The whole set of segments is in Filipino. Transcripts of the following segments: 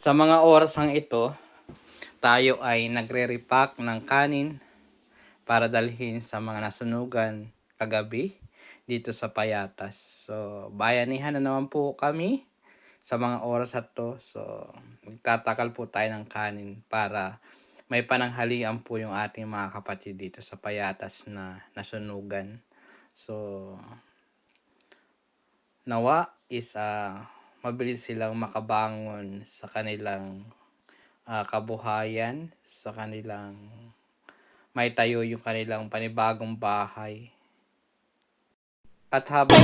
Sa mga orasang ito, tayo ay nagre-repack ng kanin para dalhin sa mga nasunugan kagabi dito sa Payatas. So, bayanihan na naman po kami sa mga oras at to. So, magtatakal po tayo ng kanin para may pananghalian po yung ating mga kapatid dito sa Payatas na nasunugan. So, nawa is ah, mabilis silang makabangon sa kanilang ah, kabuhayan, sa kanilang may tayo yung kanilang panibagong bahay. At habang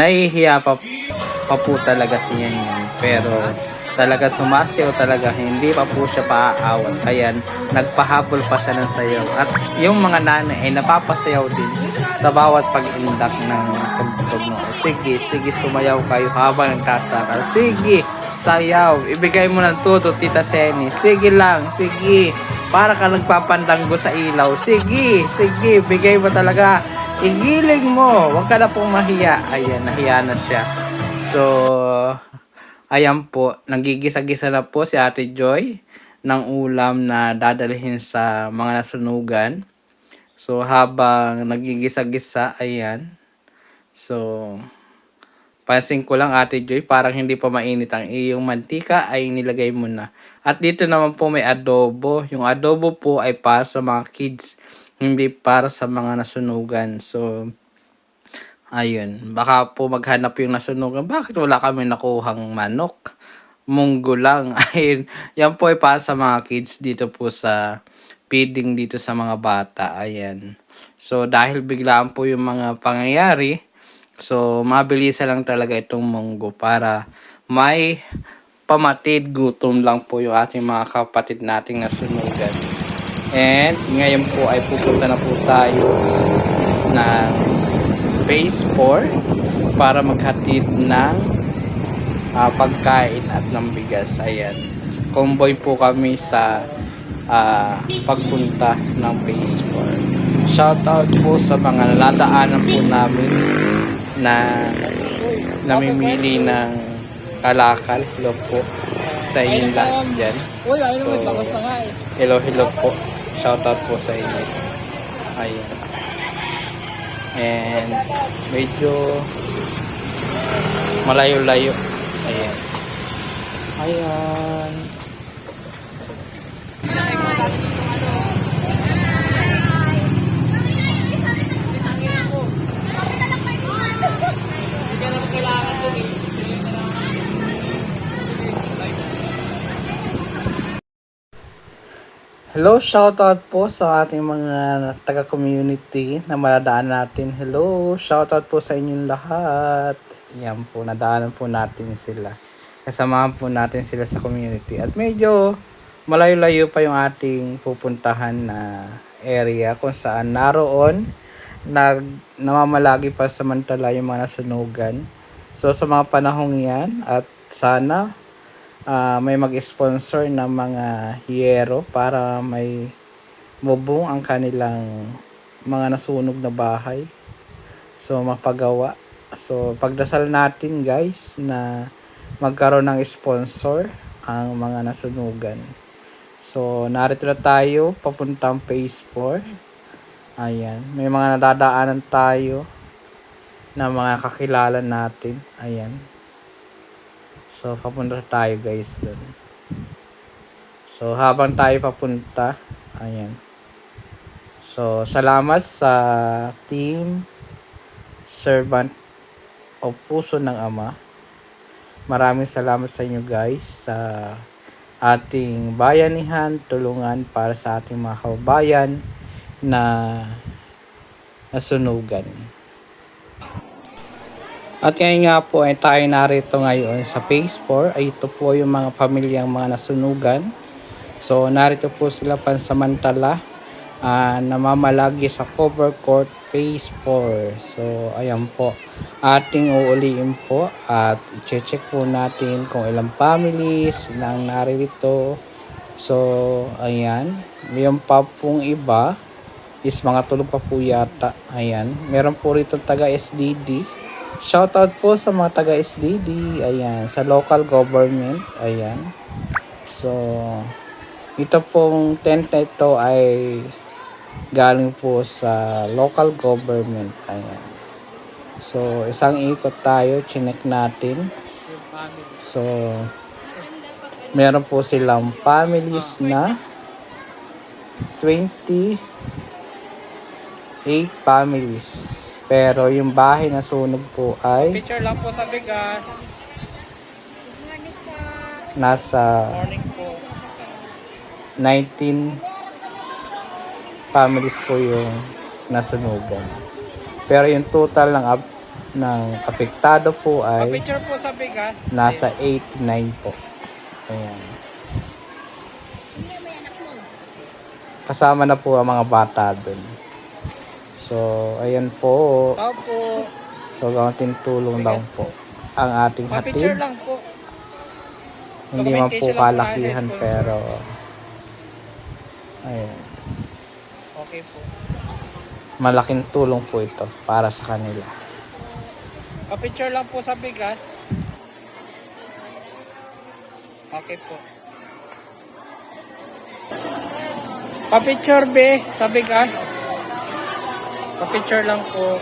nahihiya pa, pa po talaga siya niyan. Pero talaga sumasayaw talaga hindi pa po siya paaawat. Kaya nagpahabol pa siya ng sayaw. At yung mga nanay ay napapasayaw din sa bawat pag-indak ng pagtutog mo. Sige, sige sumayaw kayo habang nagtataka. Sige, sayaw. Ibigay mo ng tuto, Tita Seni. Sige lang, sige. Para ka nagpapandanggo sa ilaw. Sige, sige. Bigay mo talaga. Igiling mo. Huwag ka na pong mahiya. Ayan, nahiya na siya. So, ayan po. Nagigisa-gisa na po si Ate Joy ng ulam na dadalhin sa mga nasunugan. So, habang nagigisa-gisa, ayan. So, Pansin ko lang Ate Joy, parang hindi pa mainit ang iyong mantika ay nilagay mo na. At dito naman po may adobo. Yung adobo po ay para sa mga kids, hindi para sa mga nasunugan. So, ayun. Baka po maghanap yung nasunugan. Bakit wala kami nakuhang manok? Munggo lang. Ayun. Yan po ay para sa mga kids dito po sa feeding dito sa mga bata. Ayan. So, dahil biglaan po yung mga pangyayari, So, mabilisan lang talaga itong munggo para may pamatid gutom lang po yung ating mga kapatid nating nasunugan. And ngayon po ay pupunta na po tayo ng phase 4 para maghatid ng ah, pagkain at ng bigas. Ayan. Convoy po kami sa ah, pagpunta ng phase 4. Shoutout po sa mga naladaanan po namin na namimili ng kalakal. Hello po sa inyong lahat dyan. So, na eh. Hello, hello po. Shoutout po sa inyo. Ayan. And medyo malayo-layo. Ayan. Ayan. Kailangan dun eh. Hello, shoutout po sa ating mga taga-community na maladaan natin. Hello, shoutout po sa inyong lahat. Yan po, nadaanan po natin sila. Kasamahan po natin sila sa community. At medyo malayo-layo pa yung ating pupuntahan na area kung saan naroon nag namamalagi pa samantala yung mga nasunugan. So sa mga panahong yan at sana ah, may mag-sponsor ng mga hiyero para may bubong ang kanilang mga nasunog na bahay. So mapagawa. So pagdasal natin guys na magkaroon ng sponsor ang mga nasunugan. So narito na tayo papuntang phase 4. Ayan, may mga nadadaanan tayo na mga kakilala natin. Ayan. So, papunta tayo guys dun. So, habang tayo papunta, ayan. So, salamat sa team Servant o Puso ng Ama. Maraming salamat sa inyo guys sa ating bayanihan, tulungan para sa ating mga kababayan na nasunugan. At ngayon nga po ay tayo narito ngayon sa phase 4 ay ito po yung mga pamilyang mga nasunugan. So narito po sila pansamantala ah, namamalagi sa cover court phase 4. So, ayan po. Ating uuliin po at i-check po natin kung ilang families nang naririto. So, ayan. Yung pa pong iba is mga tulog pa po yata. Ayan. Meron po rito taga SDD. Shoutout po sa mga taga SDD. Ayan. Sa local government. Ayan. So, ito pong tent na ito ay galing po sa local government. Ayan. So, isang ikot tayo, chinek natin. So, meron po silang families na 28 families. Pero yung bahay na sunog po ay Picture lang po sa bigas. nasa Morning po. 19 families po yung nasunugan. Pero yung total ng ap- ng apektado po ay Picture po sa bigas. nasa 89 po. Ayan. Kasama na po ang mga bata dun. So, ayan po. Tao po. So, kaunting tulong lang po ang ating hatid. lang po. Hindi man po kalakihan pero ayan. Okay po. Malaking tulong po ito para sa kanila. Pa-picture lang po sa bigas. Okay po. Pa-picture be sa bigas. Pa-picture lang po.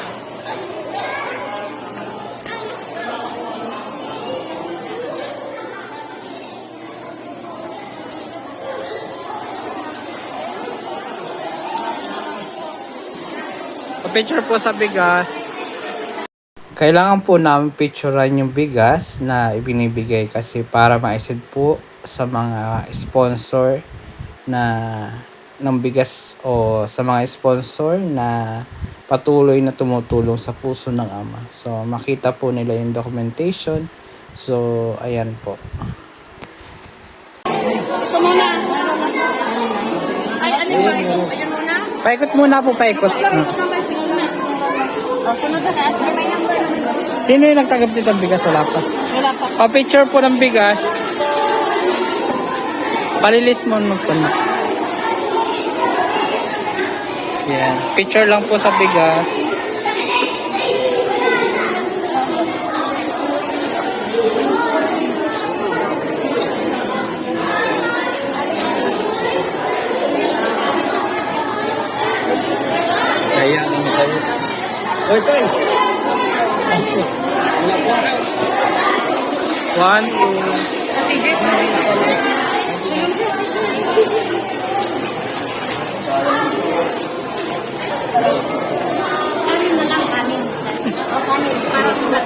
Pa-picture po sa bigas. Kailangan po namin picturean yung bigas na ibinibigay kasi para ma-send po sa mga sponsor na ng bigas o sa mga sponsor na patuloy na tumutulong sa puso ng ama. So makita po nila yung documentation. So ayan po. Ito muna. Ay, ano ba ito? Muna. Paikot muna po, paikot. O, na doon. Sino yung nagtagap dito ng bigas? Wala pa. Wala pa. Pa-picture po ng bigas. Palilis mo magpunta. Yan. Picture lang po sa bigas. Kaya naman kayo. Oy, tay! One, two.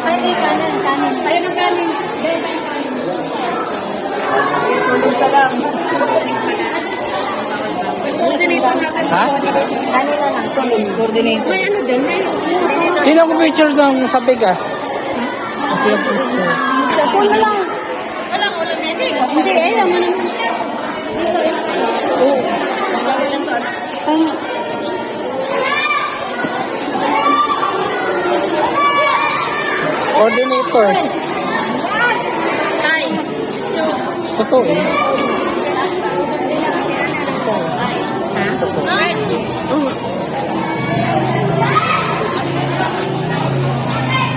Pwede kanin, kanin. Tayo ng kanin. Tulog ka lang. Ha? Kanin na lang. Tulog. Coordinator. May ano din. Sino ko picture ng sa bigas? Sa na lang. Wala, wala medic. Hindi, eh, naman naman. Oo. Tama. Coordinator. Tay. Totoo eh.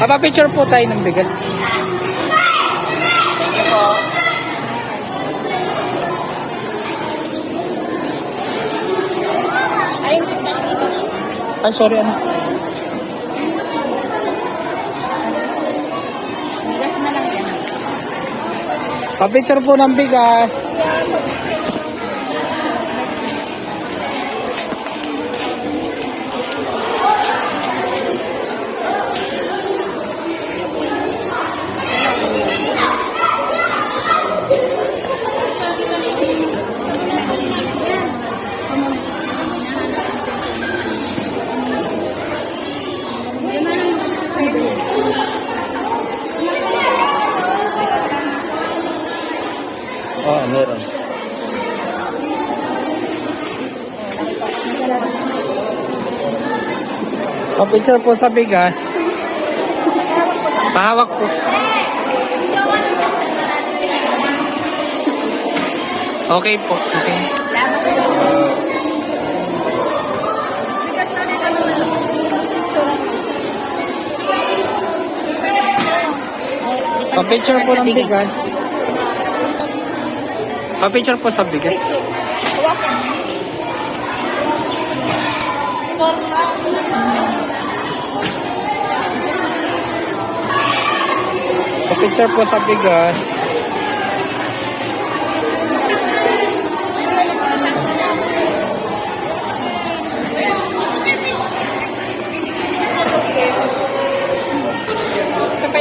Papa-picture po tayo ng bigas. Ay, Ay, sorry ano. Pa-picture po ng bigas. Pa-picture po sa bigas. Pahawak po. Okay po. Okay. Pa-picture po ng bigas. Pa-picture po sa bigas. Pa-picture po sa bigas. Ito pa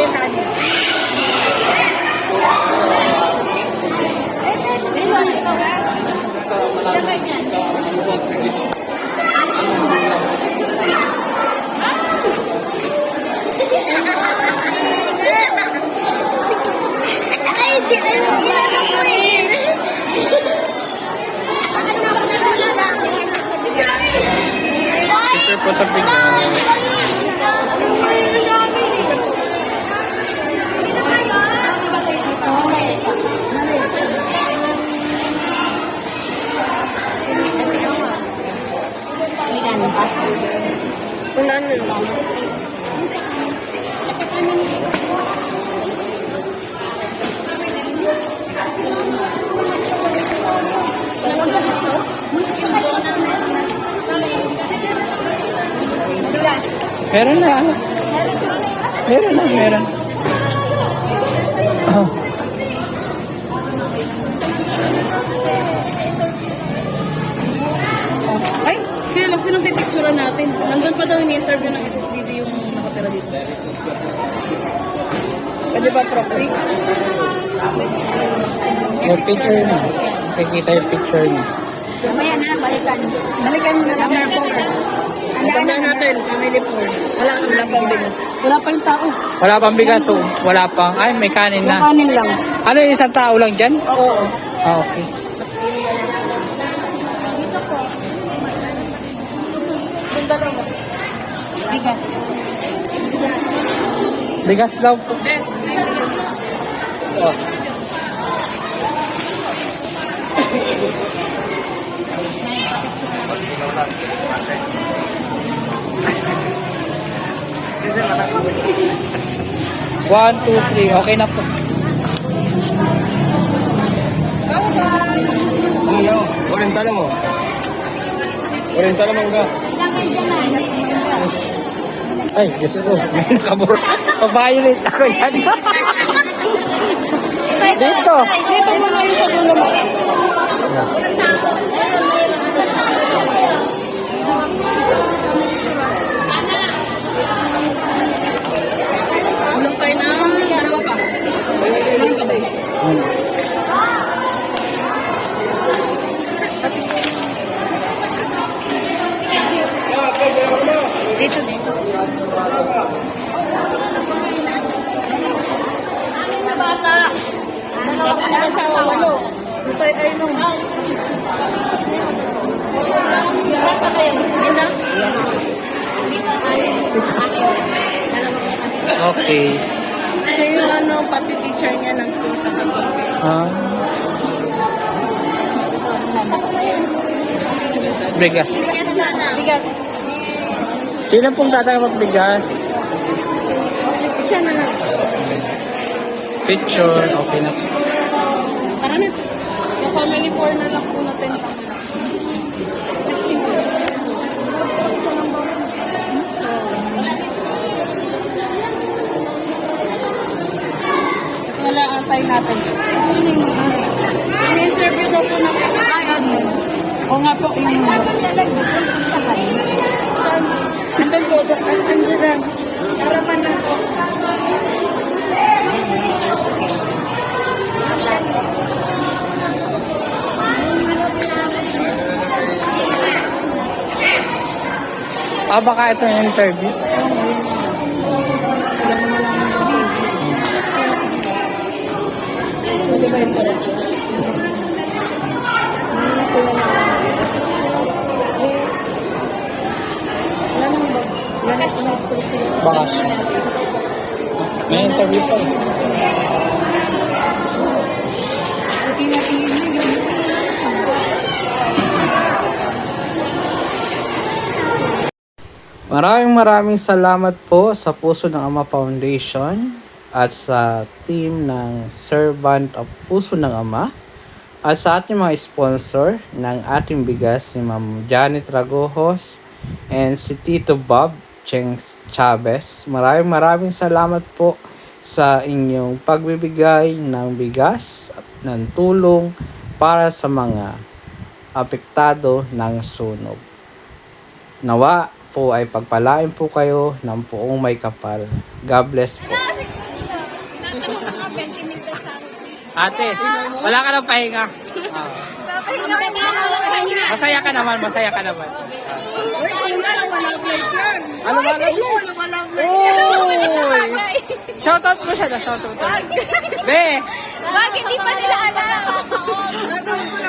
po sa pinyas. Ang ano lang. Meron na. Meron na, meron. Oh. Ay, kaya lang sinong pipicture natin? Nandun pa daw yung interview ng SSDD yung nakatira dito. Pwede ba proxy? May picture na. Nakikita yung picture niya. Mamaya na, balikan. Balikan na number 4. Tandaan natin, family poor. Wala wala pang bigas. Wala pa yung tao. Wala pang bigas, so wala pang. Ay, may kanin na. Kanin lang. Ano yung isang tao lang dyan? Oo. Ah, okay. Bigas. Bigas daw po. Oh. One, two, three. Okay na po. Ano? Oriental mo? Oriental mo ka? Ay, Diyos ko. May nakaburo. Pa-violate ako yan. Dito. Dito mo na yung sa dulo mo. Ulang Dalawa ko na sa walo. Ito ay nung. Bata kayo. Okay. Siya yung ano, pati teacher niya nagpunta kagabi. Ah. Bigas. Bigas na na. Bigas. Sino pong tatay magbigas? Siya na lang. Picture. Okay na. Yung family na lang po natin. Wala antay natin. In-interview daw po ng SSID. O nga po, yung... Saan? Andun po, sa... Andun. Sa harapan na po. Ah, baka ito yung interview. Pwede ba yung pala? Wala nang ba? Wala nang Bakasyon. May interview pa eh. Maraming maraming salamat po sa Puso ng Ama Foundation at sa team ng Servant of Puso ng Ama at sa ating mga sponsor ng ating bigas si Ma'am Janet Ragojos and si Tito Bob Cheng Chavez. Maraming maraming salamat po sa inyong pagbibigay ng bigas at ng tulong para sa mga apektado ng sunog. Nawa po ay pagpalain po kayo ng puong may kapal. God bless po. Ate, wala ka ng pahinga. Ah. masaya ka naman, masaya ka naman. Ano ba? Uy! Shoutout mo siya na, shoutout mo. Be! Wag, hindi pa nila alam.